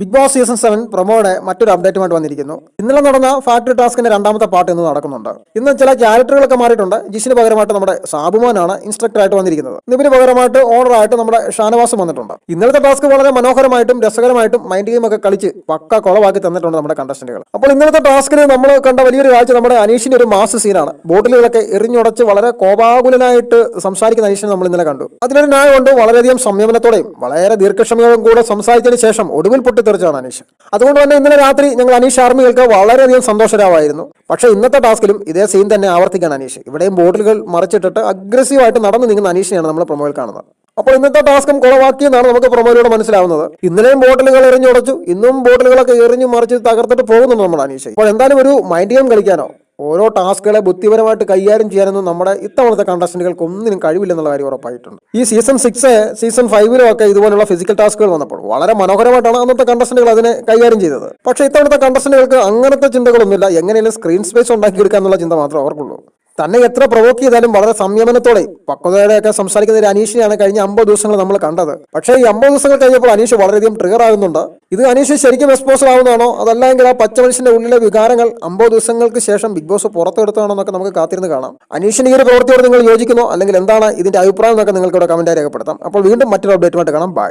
Big Boss season seven പ്രൊമോയുടെ മറ്റൊരു അപ്ഡേറ്റുമായിട്ട് വന്നിരിക്കുന്നു. ഇന്നലെ നടന്ന ഫാക്ടറി ടാസ്കിന്റെ രണ്ടാമത്തെ പാർട്ട് ഇന്ന് നടക്കുന്നുണ്ട്. ഇന്ന് ചില ക്യാരക്ടറുകളൊക്കെ മാറിയിട്ടുണ്ട്. ജിഷിന് പകരമായിട്ട് നമ്മുടെ സാബുമാനാണ് ഇൻസ്ട്രക്ടർ ആയിട്ട് വന്നിരിക്കുന്നത്. നിവിന് പകരമായിട്ട് ഓണറായിട്ട് നമ്മുടെ ഷാനവാസ് വന്നിട്ടുണ്ട്. ഇന്നലത്തെ ടാസ്ക് വളരെ മനോഹരമായിട്ടും രസകരമായിട്ടും മൈൻഡ് ഗെയിം ഒക്കെ കളിച്ച് പക്ക കുളവാക്കി തന്നിട്ടുണ്ട് നമ്മുടെ കണ്ടസ്റ്റന്റുകൾ അപ്പോൾ ഇന്നലത്തെ ടാസ്കിന് നമ്മൾ കണ്ട വലിയൊരു കാഴ്ച നമ്മുടെ അനീഷിന്റെ ഒരു മാസ് സീനാണ് ബോട്ടിലുകളൊക്കെ എറിഞ്ഞുടച്ച് വളരെ കോപാകുലനായിട്ട് സംസാരിക്കുന്ന അനീഷിനെ നമ്മൾ ഇന്നലെ കണ്ടു. അതിനൊരു ന്യായമുണ്ട് വളരെയധികം സംയമനത്തോടെയും വളരെ ദീർഘക്ഷമയോടും കൂടെ സംസാരിച്ചതിന് ശേഷം ഒടുവിൽ പൊട്ടിത്തെറിച്ചാണ് അനീഷ്. അതുകൊണ്ട് തന്നെ ഇന്നലെ രാത്രി ഞങ്ങൾ അനീഷ് ആർമികൾക്ക് വളരെയധികം സന്തോഷരാവായിരുന്നു പക്ഷേ ഇന്നത്തെ ടാസ്കിലും ഇതേ സീൻ തന്നെ ആവർത്തിക്കാൻ അനീഷ്. ഇവിടെയും ബോട്ടിലുകൾ മറിച്ചിട്ടിട്ട് അഗ്രസീവായിട്ട് നടന്നു നീങ്ങുന്ന അനീഷിനെയാണ് നമ്മൾ പ്രൊമോയിൽ കാണുന്നത്. അപ്പോൾ ഇന്നത്തെ ടാസ്കും കുളവാക്കിയെന്നാണ് നമുക്ക് പ്രൊമോയിലൂടെ മനസ്സിലാവുന്നത്. ഇന്നലെയും ബോട്ടിലുകൾ എറിഞ്ഞുടച്ചു. ഇന്നും ബോട്ടിലുകളൊക്കെ എറിഞ്ഞു മറിച്ച് തകർത്തിട്ട് പോകുന്നുണ്ട് നമ്മൾ അനീഷ്. അപ്പോൾ എന്തായാലും ഒരു മൈൻഡ് ഗെയിം കളിക്കാനോ? ഓരോ ടാസ്കുകളെ ബുദ്ധിപരമായിട്ട് കൈകാര്യം ചെയ്യാനൊന്നും നമ്മുടെ ഇത്തവണത്തെ കണ്ടസ്റ്റന്റുകൾക്ക് ഒന്നിനും കഴിവില്ലെന്നുള്ള കാര്യം ഉറപ്പായിട്ടുണ്ട്. ഈ സീസൺ സിക്സ് സീസൺ ഫൈവിലും ഒക്കെ ഇതുപോലുള്ള ഫിസിക്കൽ ടാസ്കുകൾ വന്നപ്പോൾ വളരെ മനോഹരമായിട്ടാണ് അന്നത്തെ കണ്ടസ്റ്റന്റുകൾ അതിനെ കൈകാര്യം ചെയ്തത്. പക്ഷേ ഇത്തവണത്തെ കണ്ടസ്റ്റന്റുകൾക്ക് അങ്ങനത്തെ ചിന്തകളൊന്നുമില്ല. എങ്ങനെയും സ്ക്രീൻ സ്പേസ് ഉണ്ടാക്കിയെടുക്കുക എന്നുള്ള ചിന്ത മാത്രമേ അവർക്കുള്ളൂ. തന്നെ എത്ര പ്രൊവോക്ക് ചെയ്താലും വളരെ സംയമനത്തോടെ. പക്വതയോടെയൊക്കെ സംസാരിക്കുന്ന ഒരു അനീഷിനെയാണ് കഴിഞ്ഞ അമ്പത് ദിവസങ്ങൾ നമ്മൾ കണ്ടത്. പക്ഷേ ഈ അമ്പത് ദിവസങ്ങൾ കഴിഞ്ഞപ്പോൾ അനീഷ് വളരെയധികം ട്രിഗർ ആകുന്നുണ്ട്. ഇത് അനീഷ് ശരിക്കും എക്സ്പോസർ ആവുന്നതാണോ? അതല്ലെങ്കിൽ ആ പച്ച മനുഷ്യന്റെ ഉള്ളിലെ വികാരങ്ങൾ അമ്പത് ദിവസങ്ങൾക്ക് ശേഷം ബിഗ് ബോസ് പുറത്തെടുത്താണോ എന്നൊക്കെ നമുക്ക് കാത്തിരുന്ന് കാണാം. അനീഷിന് ഈ ഒരു പ്രവൃത്തിയോട് നിങ്ങൾ യോജിക്കുന്നു? അല്ലെങ്കിൽ എന്താണ് ഇതിന്റെ അഭിപ്രായം എന്നൊക്കെ നിങ്ങൾക്ക് ഇവിടെ കമന്റ് രേഖപ്പെടുത്താം. അപ്പോൾ വീണ്ടും മറ്റൊരു അപ്ഡേറ്റുമായിട്ട് കാണാം. ബൈ